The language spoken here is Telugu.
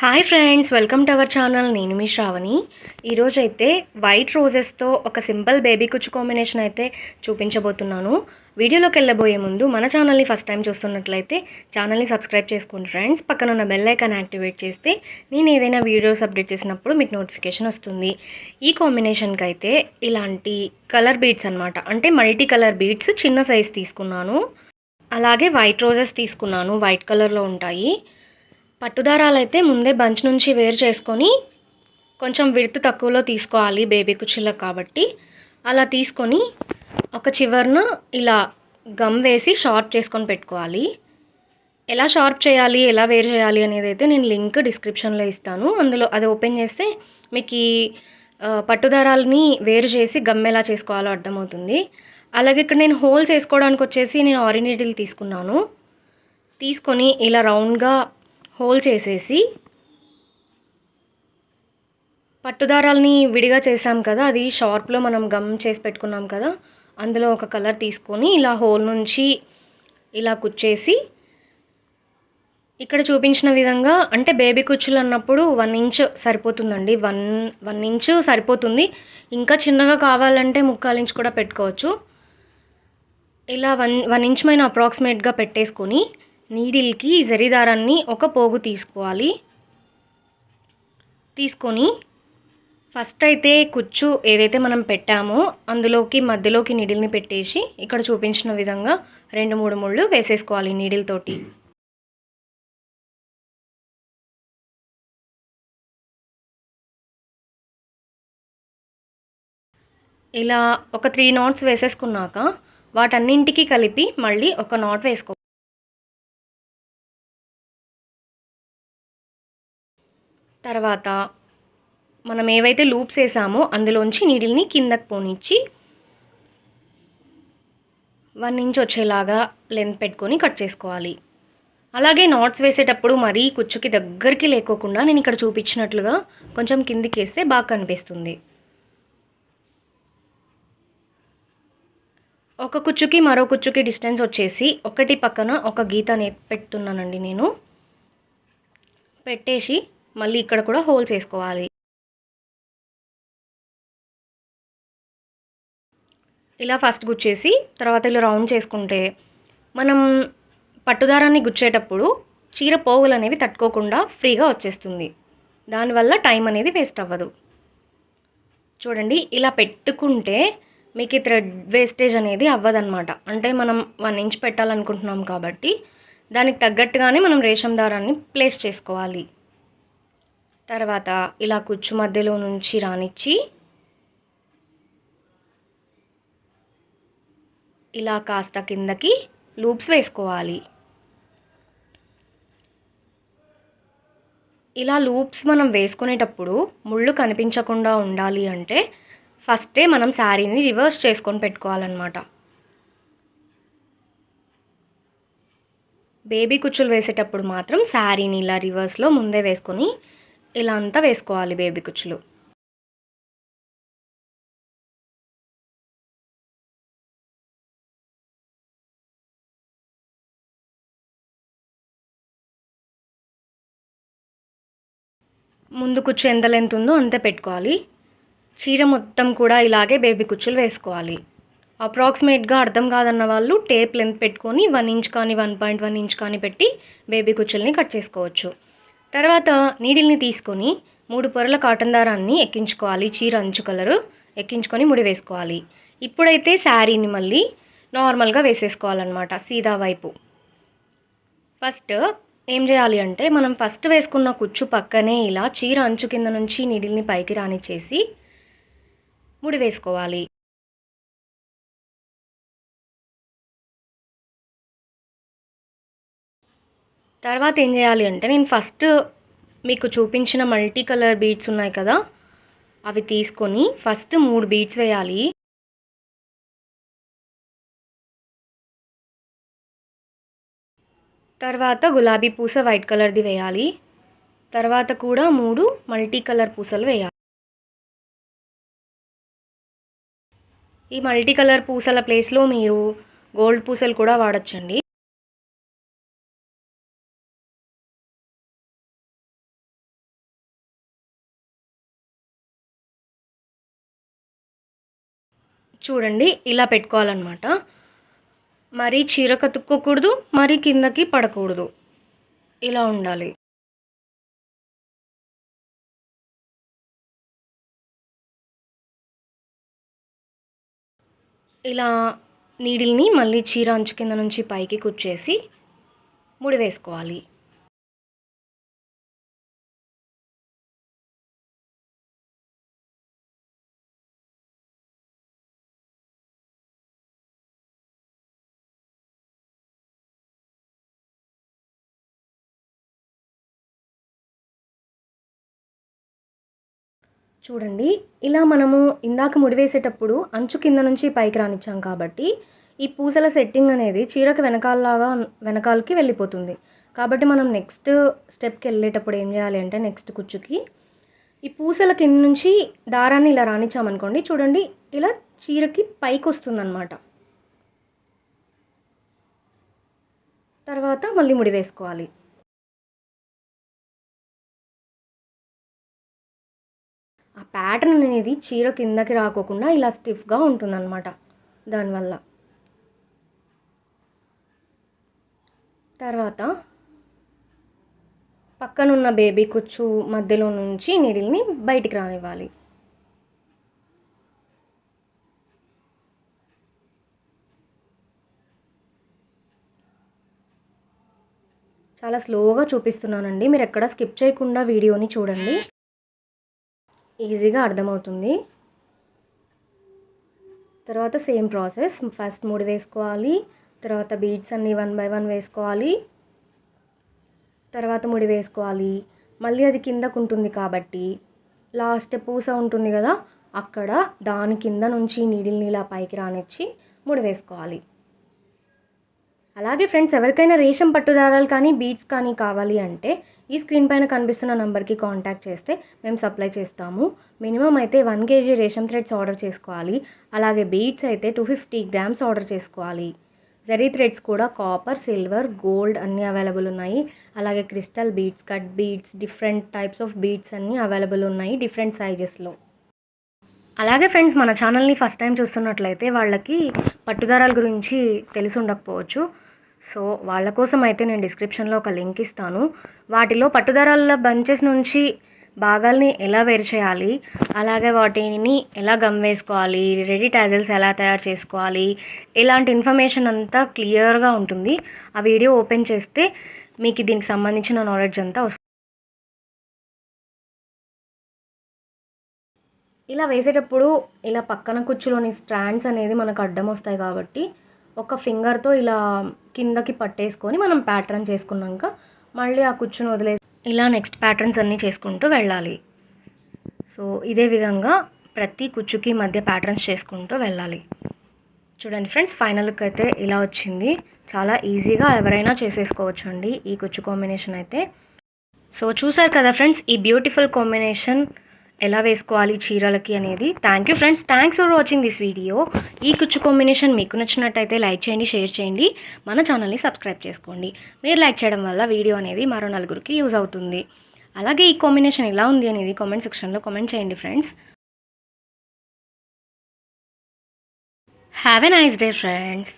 Hi friends welcome to our channel నేను మీ శ్రావణి. ఈరోజు అయితే వైట్ రోజెస్తో ఒక సింపుల్ బేబీ కుచ్చు కాంబినేషన్ అయితే చూపించబోతున్నాను. వీడియోలోకి వెళ్ళబోయే ముందు మన ఛానల్ని ఫస్ట్ టైం చూస్తున్నట్లయితే ఛానల్ని సబ్స్క్రైబ్ చేసుకోండి ఫ్రెండ్స్ పక్కన ఉన్న బెల్ ఐకాన్ యాక్టివేట్ చేస్తే నేను ఏదైనా వీడియోస్ అప్డేట్ చేసినప్పుడు మీకు నోటిఫికేషన్ వస్తుంది. ఈ కాంబినేషన్కి అయితే ఇలాంటి కలర్ బీడ్స్ అనమాట అంటే మల్టీ కలర్ బీడ్స్ చిన్న సైజ్ తీసుకున్నాను. అలాగే వైట్ రోజెస్ తీసుకున్నాను. వైట్ కలర్లో ఉంటాయి. పట్టుదారాలు అయితే ముందే బంచ్ నుంచి వేరు చేసుకొని కొంచెం విడత్ తక్కువలో తీసుకోవాలి బేబీ కుర్చీలకు కాబట్టి. అలా తీసుకొని ఒక చివరన ఇలా గమ్ వేసి షార్ప్ చేసుకొని పెట్టుకోవాలి. ఎలా షార్ప్ చేయాలి ఎలా వేరు చేయాలి అనేది అయితే నేను లింక్ డిస్క్రిప్షన్లో ఇస్తాను. అందులో అది ఓపెన్ చేస్తే మీకు ఈ పట్టుదారాలని వేరు చేసి గమ్ ఎలా చేసుకోవాలో అర్థమవుతుంది. అలాగే ఇక్కడ నేను హోల్స్ వేసుకోవడానికి వచ్చేసి నేను ఆరినిటిల్ తీసుకున్నాను. తీసుకొని ఇలా రౌండ్గా హోల్ చేసేసి పట్టుదారాలని విడిగా చేసాం కదా అది షార్ప్లో మనం గమ్ చేసి పెట్టుకున్నాం కదా అందులో ఒక కలర్ తీసుకొని ఇలా హోల్ నుంచి ఇలా కుచ్చేసి ఇక్కడ చూపించిన విధంగా అంటే బేబీ కుచ్చులు అన్నప్పుడు వన్ ఇంచ్ సరిపోతుందండి వన్ వన్ ఇంచ్ సరిపోతుంది. ఇంకా చిన్నగా కావాలంటే ముక్కాలు ఇంచ్ కూడా పెట్టుకోవచ్చు. ఇలా వన్ వన్ ఇంచ్ పైన అప్రాక్సిమేట్గా పెట్టేసుకొని నీడిల్కి జరిదారాన్ని ఒక పోగు తీసుకోవాలి. తీసుకొని ఫస్ట్ అయితే కుచ్చు ఏదైతే మనం పెట్టామో అందులోకి మధ్యలోకి నీడిల్ని పెట్టేసి ఇక్కడ చూపించిన విధంగా రెండు మూడు ముళ్ళు వేసేసుకోవాలి నీడిల్ తోటి ఇలా ఒక త్రీ నాట్స్ వేసేసుకున్నాక వాటన్నింటికి కలిపి మళ్ళీ ఒక నాట్ వేసుకో తర్వాత మనం ఏవైతే లూప్స్ వేసామో అందులోంచి నీడిల్ని కిందకి పోనిచ్చి వన్ ఇంచ్ వచ్చేలాగా లెంత్ పెట్టుకొని కట్ చేసుకోవాలి. అలాగే నాట్స్ వేసేటప్పుడు మరీ కుచ్చుకి దగ్గరికి లేకోకుండా నేను ఇక్కడ చూపించినట్లుగా కొంచెం కిందికి వేస్తే బాగా కనిపిస్తుంది. ఒక కుచ్చుకి మరో కుచ్చుకి డిస్టెన్స్ వచ్చేసి ఒకటి పక్కన ఒక గీత నే పెడుతున్నానండి నేను. పెట్టేసి మళ్ళీ ఇక్కడ కూడా హోల్స్ వేసుకోవాలి ఇలా ఫస్ట్ గుచ్చేసి తర్వాత ఇలా రౌండ్ చేసుకుంటే మనం పట్టుదారాన్ని గుచ్చేటప్పుడు చీర పోగులు అనేవి తట్టుకోకుండా ఫ్రీగా వచ్చేస్తుంది. దానివల్ల టైం అనేది వేస్ట్ అవ్వదు. చూడండి ఇలా పెట్టుకుంటే మీకు ఈ థ్రెడ్ వేస్టేజ్ అనేది అవ్వదన్నమాట. అంటే మనం వన్ ఇంచ్ పెట్టాలనుకుంటున్నాం కాబట్టి దానికి తగ్గట్టుగానే మనం రేషం దారాన్ని ప్లేస్ చేసుకోవాలి. తర్వాత ఇలా కుచ్చు మధ్యలో నుంచి రానిచ్చి ఇలా కాస్త కిందకి లూప్స్ వేసుకోవాలి. ఇలా లూప్స్ మనం వేసుకునేటప్పుడు ముళ్ళు కనిపించకుండా ఉండాలి అంటే ఫస్టే మనం శారీని రివర్స్ చేసుకొని పెట్టుకోవాలన్నమాట. బేబీ కుచ్చులు వేసేటప్పుడు మాత్రం శారీని ఇలా రివర్స్లో ముందే వేసుకొని ఇలా అంతా వేసుకోవాలి బేబీ కుచ్చులు. ముందు కుచ్చు ఎంత లెంత్ ఉందో అంతే పెట్టుకోవాలి. చీర మొత్తం కూడా ఇలాగే బేబీ కుచ్చులు వేసుకోవాలి. అప్రాక్సిమేట్గా అర్థం కాదన్న వాళ్ళు టేప్ లెంత్ పెట్టుకొని వన్ ఇంచ్ కానీ వన్ పాయింట్ వన్ ఇంచ్ కానీ పెట్టి బేబీ కుచ్చుల్ని కట్ చేసుకోవచ్చు. తర్వాత నీడిల్ని తీసుకొని మూడు పొరల కాటన్ దారాన్ని ఎక్కించుకోవాలి. చీర అంచు కలరు ఎక్కించుకొని ముడి వేసుకోవాలి. ఇప్పుడైతే శారీని మళ్ళీ నార్మల్గా వేసేసుకోవాలన్నమాట సీదా వైపు. ఫస్ట్ ఏం చేయాలి అంటే మనం ఫస్ట్ వేసుకున్న కుచ్చు పక్కనే ఇలా చీర అంచు కింద నుంచి నీడిల్ని పైకి రానిచ్చేసి ముడి వేసుకోవాలి. తర్వాత ఏం చేయాలి అంటే నేను ఫస్ట్ మీకు చూపించిన మల్టీ కలర్ బీడ్స్ ఉన్నాయి కదా అవి తీసుకొని ఫస్ట్ మూడు బీడ్స్ వేయాలి. తర్వాత గులాబీ పూస వైట్ కలర్ది వేయాలి. తర్వాత కూడా మూడు మల్టీ కలర్ పూసలు వేయాలి. ఈ మల్టీ కలర్ పూసల ప్లేస్లో మీరు గోల్డ్ పూసలు కూడా వాడచ్చండి. చూడండి ఇలా పెట్టుకోవాలన్నమాట. మరీ చీర కతుక్కోకూడదు మరీ కిందకి పడకూడదు. ఇలా ఉండాలి. ఇలా నీడిల్ని మళ్ళీ చీర అంచు కింద నుంచి పైకి కుచ్చేసి ముడి వేసుకోవాలి. చూడండి. ఇలా మనము ఇందాక ముడివేసేటప్పుడు అంచు కింద నుంచి పైకి రానిచ్చాం కాబట్టి ఈ పూసల సెట్టింగ్ అనేది చీరకు వెనకాలలాగా వెనకాలకి వెళ్ళిపోతుంది. కాబట్టి మనం నెక్స్ట్ స్టెప్కి వెళ్ళేటప్పుడు ఏం చేయాలి అంటే నెక్స్ట్ కుచ్చుకి ఈ పూసల కింద నుంచి దారాన్ని ఇలా రానిచ్చామనుకోండి చూడండి ఇలా చీరకి పైకి వస్తుందన్నమాట. తర్వాత మళ్ళీ ముడి వేసుకోవాలి ఆ ప్యాటర్న్ అనేది చీర కిందకి రాకోకుండా ఇలా స్టిఫ్గా ఉంటుందన్నమాట. దానివల్ల. తర్వాత పక్కనున్న బేబీ కుచ్చు మధ్యలో నుంచి నీడిల్ని బయటికి రానివ్వాలి. చాలా స్లోగా చూపిస్తున్నానండి. మీరు ఎక్కడ స్కిప్ చేయకుండా వీడియోని చూడండి. ఈజీగా అర్థమవుతుంది. తర్వాత సేమ్ ప్రాసెస్. ఫస్ట్ మూడు వేసుకోవాలి. తర్వాత బీడ్స్ అన్నీ వన్ బై వన్ వేసుకోవాలి. తర్వాత ముడి వేసుకోవాలి. మళ్ళీ అది కిందకు ఉంటుంది కాబట్టి లాస్ట్ పూస ఉంటుంది కదా అక్కడ దాని కింద నుంచి నీడిల్ని ఇలా పైకి రానిచ్చి ముడి వేసుకోవాలి. అలాగే ఫ్రెండ్స్ ఎవరికైనా రేషం పట్టుదారాలు కానీ బీడ్స్ కానీ కావాలి అంటే ఈ స్క్రీన్ పైన కనిపిస్తున్న నెంబర్కి కాంటాక్ట్ చేస్తే మేము సప్లై చేస్తాము. మినిమం అయితే వన్ కేజీ రేషం థ్రెడ్స్ ఆర్డర్ చేసుకోవాలి. అలాగే బీడ్స్ అయితే టూ ఫిఫ్టీ గ్రామ్స్ ఆర్డర్ చేసుకోవాలి. జరీ థ్రెడ్స్ కూడా కాపర్ సిల్వర్ గోల్డ్ అన్నీ అవైలబుల్ ఉన్నాయి. అలాగే crystal beads cut beads different types of beads అన్నీ అవైలబుల్ ఉన్నాయి డిఫరెంట్ సైజెస్లో. అలాగే ఫ్రెండ్స్ మన ఛానల్ని ఫస్ట్ టైం చూస్తున్నట్లయితే వాళ్ళకి పట్టుదారాల గురించి తెలిసి ఉండకపోవచ్చు. సో వాళ్ళ కోసం అయితే నేను డిస్క్రిప్షన్లో ఒక లింక్ ఇస్తాను. వాటిలో పట్టుదారాల బంచెస్ నుంచి భాగాల్ని ఎలా వేరు చేయాలి అలాగే వాటిని ఎలా గమ్ వేసుకోవాలి రెడీ టాజల్స్ ఎలా తయారు చేసుకోవాలి ఇలాంటి ఇన్ఫర్మేషన్ అంతా క్లియర్గా ఉంటుంది. ఆ వీడియో ఓపెన్ చేస్తే మీకు దీనికి సంబంధించిన నాలెడ్జ్ అంతా వస్తుంది. ఇలా వేసేటప్పుడు ఇలా పక్కన కుచ్చులోని స్ట్రాండ్స్ అనేది మనకు అడ్డం వస్తాయి కాబట్టి ఒక ఫింగర్తో ఇలా కిందకి పట్టేసుకొని మనం ప్యాటర్న్ చేసుకున్నాక మళ్ళీ ఆ కుచ్చును వదిలేసి ఇలా నెక్స్ట్ ప్యాటర్న్స్ అన్నీ చేసుకుంటూ వెళ్ళాలి. సో ఇదే విధంగా ప్రతి కుచ్చుకి మధ్య ప్యాటర్న్స్ చేసుకుంటూ వెళ్ళాలి. చూడండి ఫ్రెండ్స్ ఫైనల్కి అయితే ఇలా వచ్చింది. చాలా ఈజీగా ఎవరైనా చేసేసుకోవచ్చు అండి ఈ కుచ్చు కాంబినేషన్ అయితే. సో చూసారు కదా ఫ్రెండ్స్ ఈ బ్యూటిఫుల్ కాంబినేషన్ ఎలా వేసుకోవాలి చీరలకి అనేది. Thank you friends thanks for watching this video ఈ కుచ్చు కాంబినేషన్ మీకు నచ్చినట్టయితే లైక్ చేయండి షేర్ చేయండి. మన ఛానల్ని సబ్స్క్రైబ్ చేసుకోండి. మీరు లైక్ చేయడం వల్ల వీడియో అనేది మరో నలుగురికి యూజ్ అవుతుంది. అలాగే ఈ కాంబినేషన్ ఎలా ఉంది అనేది కామెంట్ సెక్షన్లో కామెంట్ చేయండి friends have a nice day friends